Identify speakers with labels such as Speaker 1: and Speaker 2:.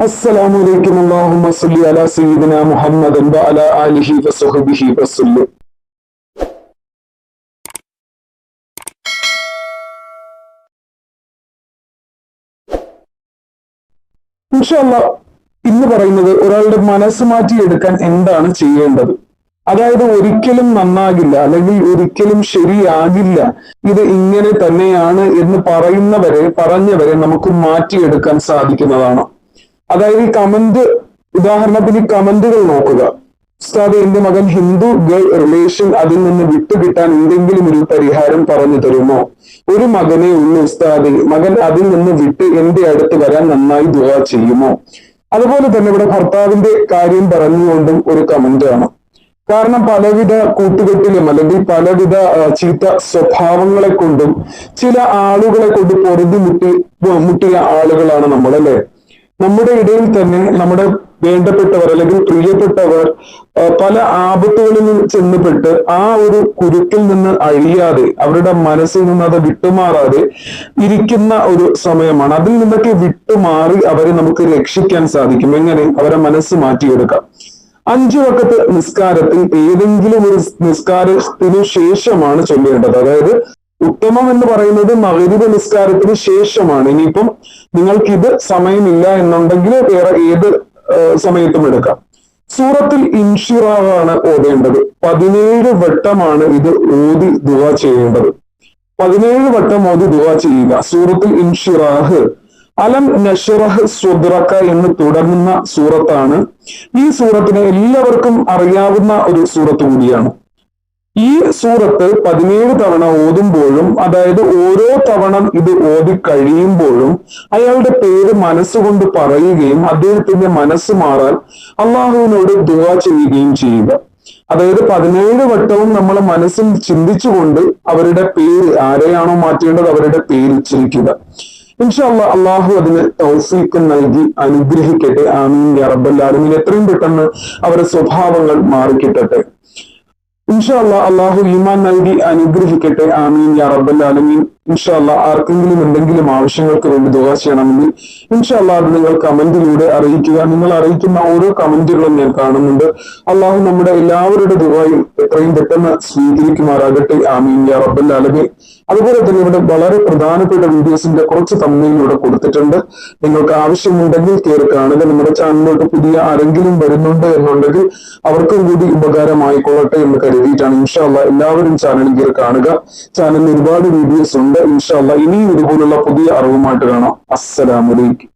Speaker 1: السلام عليكم اللهم صل على سيدنا محمد وعلى آله وصحبه وسلم ഇൻഷല്ല ഇന്ന് പറയുന്നത് ഒരാളുടെ മനസ്സ് മാറ്റിയെടുക്കാൻ എന്താണ് ചെയ്യേണ്ടത് അതായത് ഒരിക്കലും നന്നാകില്ല അല്ലെങ്കിൽ ഒരിക്കലും ശരിയാകില്ല ഇത് ഇങ്ങനെ തന്നെയാണ് എന്ന് പറയുന്നവരെ പറഞ്ഞവരെ നമുക്ക് മാറ്റിയെടുക്കാൻ സാധിക്കുന്നതാണ് അതായത് ഈ കമന്റ് ഉദാഹരണത്തിന് ഈ കമന്റുകൾ നോക്കുക. ഉസ്താദ് എന്റെ മകൻ ഹിന്ദു ഗേൾ റിലേഷൻ അതിൽ നിന്ന് വിട്ടുകിട്ടാൻ എന്തെങ്കിലും ഒരു പരിഹാരം പറഞ്ഞു തരുമോ? ഒരു മകനെ ഉള്ളു ഉസ്താദ് മകൻ അതിൽ നിന്ന് വിട്ട് എന്റെ അടുത്ത് വരാൻ നന്നായി ദുവാ ചെയ്യുമോ? അതുപോലെ തന്നെ ഇവിടെ ഭർത്താവിന്റെ കാര്യം പറഞ്ഞുകൊണ്ടും ഒരു കമന്റ് ആണ് കാരണം പലവിധ കൂട്ടുകെട്ടിലും അല്ലെങ്കിൽ പലവിധ ചീത്ത സ്വഭാവങ്ങളെ കൊണ്ടും ചില ആളുകളെ കൊണ്ട് പൊറുതി മുട്ടി മുട്ടിയ ആളുകളാണ് നമ്മൾ അല്ലെ നമ്മുടെ ഇടയിൽ തന്നെ നമ്മുടെ വേണ്ടപ്പെട്ടവർ അല്ലെങ്കിൽ പ്രിയപ്പെട്ടവർ പല ആപത്തുകളിൽ ചെന്നപ്പെട്ട് ആ ഒരു കുരുക്കിൽ നിന്ന് അഴിയാതെ അവരുടെ മനസ്സിൽ നിന്ന് അത് വിട്ടുമാറാതെ ഇരിക്കുന്ന ഒരു സമയമാണ്. അതിൽ നിന്നൊക്കെ വിട്ടുമാറി അവരെ നമുക്ക് രക്ഷിക്കാൻ സാധിക്കും. എങ്ങനെ? അവരെ മനസ്സ് മാറ്റിയെടുക്കാം. അഞ്ചു വക്കത്ത് നിസ്കാരത്തിൽ ഏതെങ്കിലും ഒരു നിസ്കാരത്തിനു ശേഷമാണ് ചൊല്ലേണ്ടത്. അതായത് ഉത്തമം എന്ന് പറയുന്നത് മകരിബ് നിസ്കാരത്തിന് ശേഷമാണ്. ഇനിയിപ്പം നിങ്ങൾക്ക് ഇത് സമയമില്ല എന്നുണ്ടെങ്കിൽ വേറെ ഏത് സമയത്തും എടുക്കാം. സൂറത്തിൽ ഇൻഷിറാവാണ് ഓതേണ്ടത്. പതിനേഴ് വട്ടമാണ് ഇത് ഓതി ദുവ ചെയ്യേണ്ടത്. പതിനേഴ് വട്ടം ഓതി ദുവ ചെയ്യുക. സൂറത്തിൽ ഇൻഷിറാഹ്. അലം നഷറഹ് സുദ്രക്ക എന്ന് തുടങ്ങുന്ന സൂറത്താണ്. ഈ സൂറത്തിന് എല്ലാവർക്കും അറിയാവുന്ന ഒരു സൂറത്ത് കൂടിയാണ്. ഈ സൂറത്ത് പതിനേഴ് തവണ ഓതുമ്പോഴും അതായത് ഓരോ തവണ ഇത് ഓതി കഴിയുമ്പോഴും അയാളുടെ പേര് മനസ്സുകൊണ്ട് പറയുകയും അദ്ദേഹത്തിന്റെ മനസ്സ് മാറാൻ അള്ളാഹുവിനോട് ദുവ ചെയ്യുകയും ചെയ്യുക. അതായത് പതിനേഴ് വട്ടവും നമ്മൾ മനസ്സിൽ ചിന്തിച്ചുകൊണ്ട് അവരുടെ പേര് ആരെയാണോ മാറ്റേണ്ടത് അവരുടെ പേര് ഉച്ചരിക്കുക. ഇൻഷാല്ല അള്ളാഹു അതിന് തൗഫീക്ക് നൽകി അനുഗ്രഹിക്കട്ടെ. ആമീൻ ആലമീൻ. എത്രയും പെട്ടെന്ന് അവരുടെ സ്വഭാവങ്ങൾ മാറിക്കിട്ടട്ടെ. ഇൻഷാല്ല അള്ളാഹു ഈമാൻ നൽകി അനുഗ്രഹിക്കട്ടെ. ആമീൻ യാ റബ്ബൽ ആലമീൻ. ഇൻഷാല്ല ആർക്കെങ്കിലും എന്തെങ്കിലും ആവശ്യങ്ങൾക്ക് വേണ്ടി ദുആ ചെയ്യണമെങ്കിൽ ഇൻഷാല്ല അത് നിങ്ങൾ കമന്റിലൂടെ അറിയിക്കുക. നിങ്ങൾ അറിയിക്കുന്ന ഓരോ കമന്റുകളും ഞാൻ കാണുന്നുണ്ട്. അള്ളാഹു നമ്മുടെ എല്ലാവരുടെ ദുആയും എത്രയും പെട്ടെന്ന് സ്വീകരിക്കുമാറാകട്ടെ. ആമീൻ യാ റബ്ബൽ അതുപോലെ തന്നെ ഇവിടെ വളരെ പ്രധാനപ്പെട്ട വീഡിയോസിന്റെ കുറച്ച് തമ്മിലൂടെ കൊടുത്തിട്ടുണ്ട്. നിങ്ങൾക്ക് ആവശ്യമുണ്ടെങ്കിൽ കയറി കാണുക. നമ്മുടെ ചാനലിലോട്ട് പുതിയ ആരെങ്കിലും വരുന്നുണ്ട് എന്നുണ്ടെങ്കിൽ അവർക്കും കൂടി ഉപകാരമായിക്കൊള്ളട്ടെ എന്ന് കരുതിയിട്ടാണ് ഇൻഷാല്ല എല്ലാവരും ചാനൽ കയറി കാണുക. ചാനലിൽ ഒരുപാട് വീഡിയോസ് ഉണ്ട്. ഇൻഷാല്ല ഇനിയും ഇതുപോലുള്ള പുതിയ അറിവുമായിട്ട് കാണാം. അസ്സലാമലൈക്കും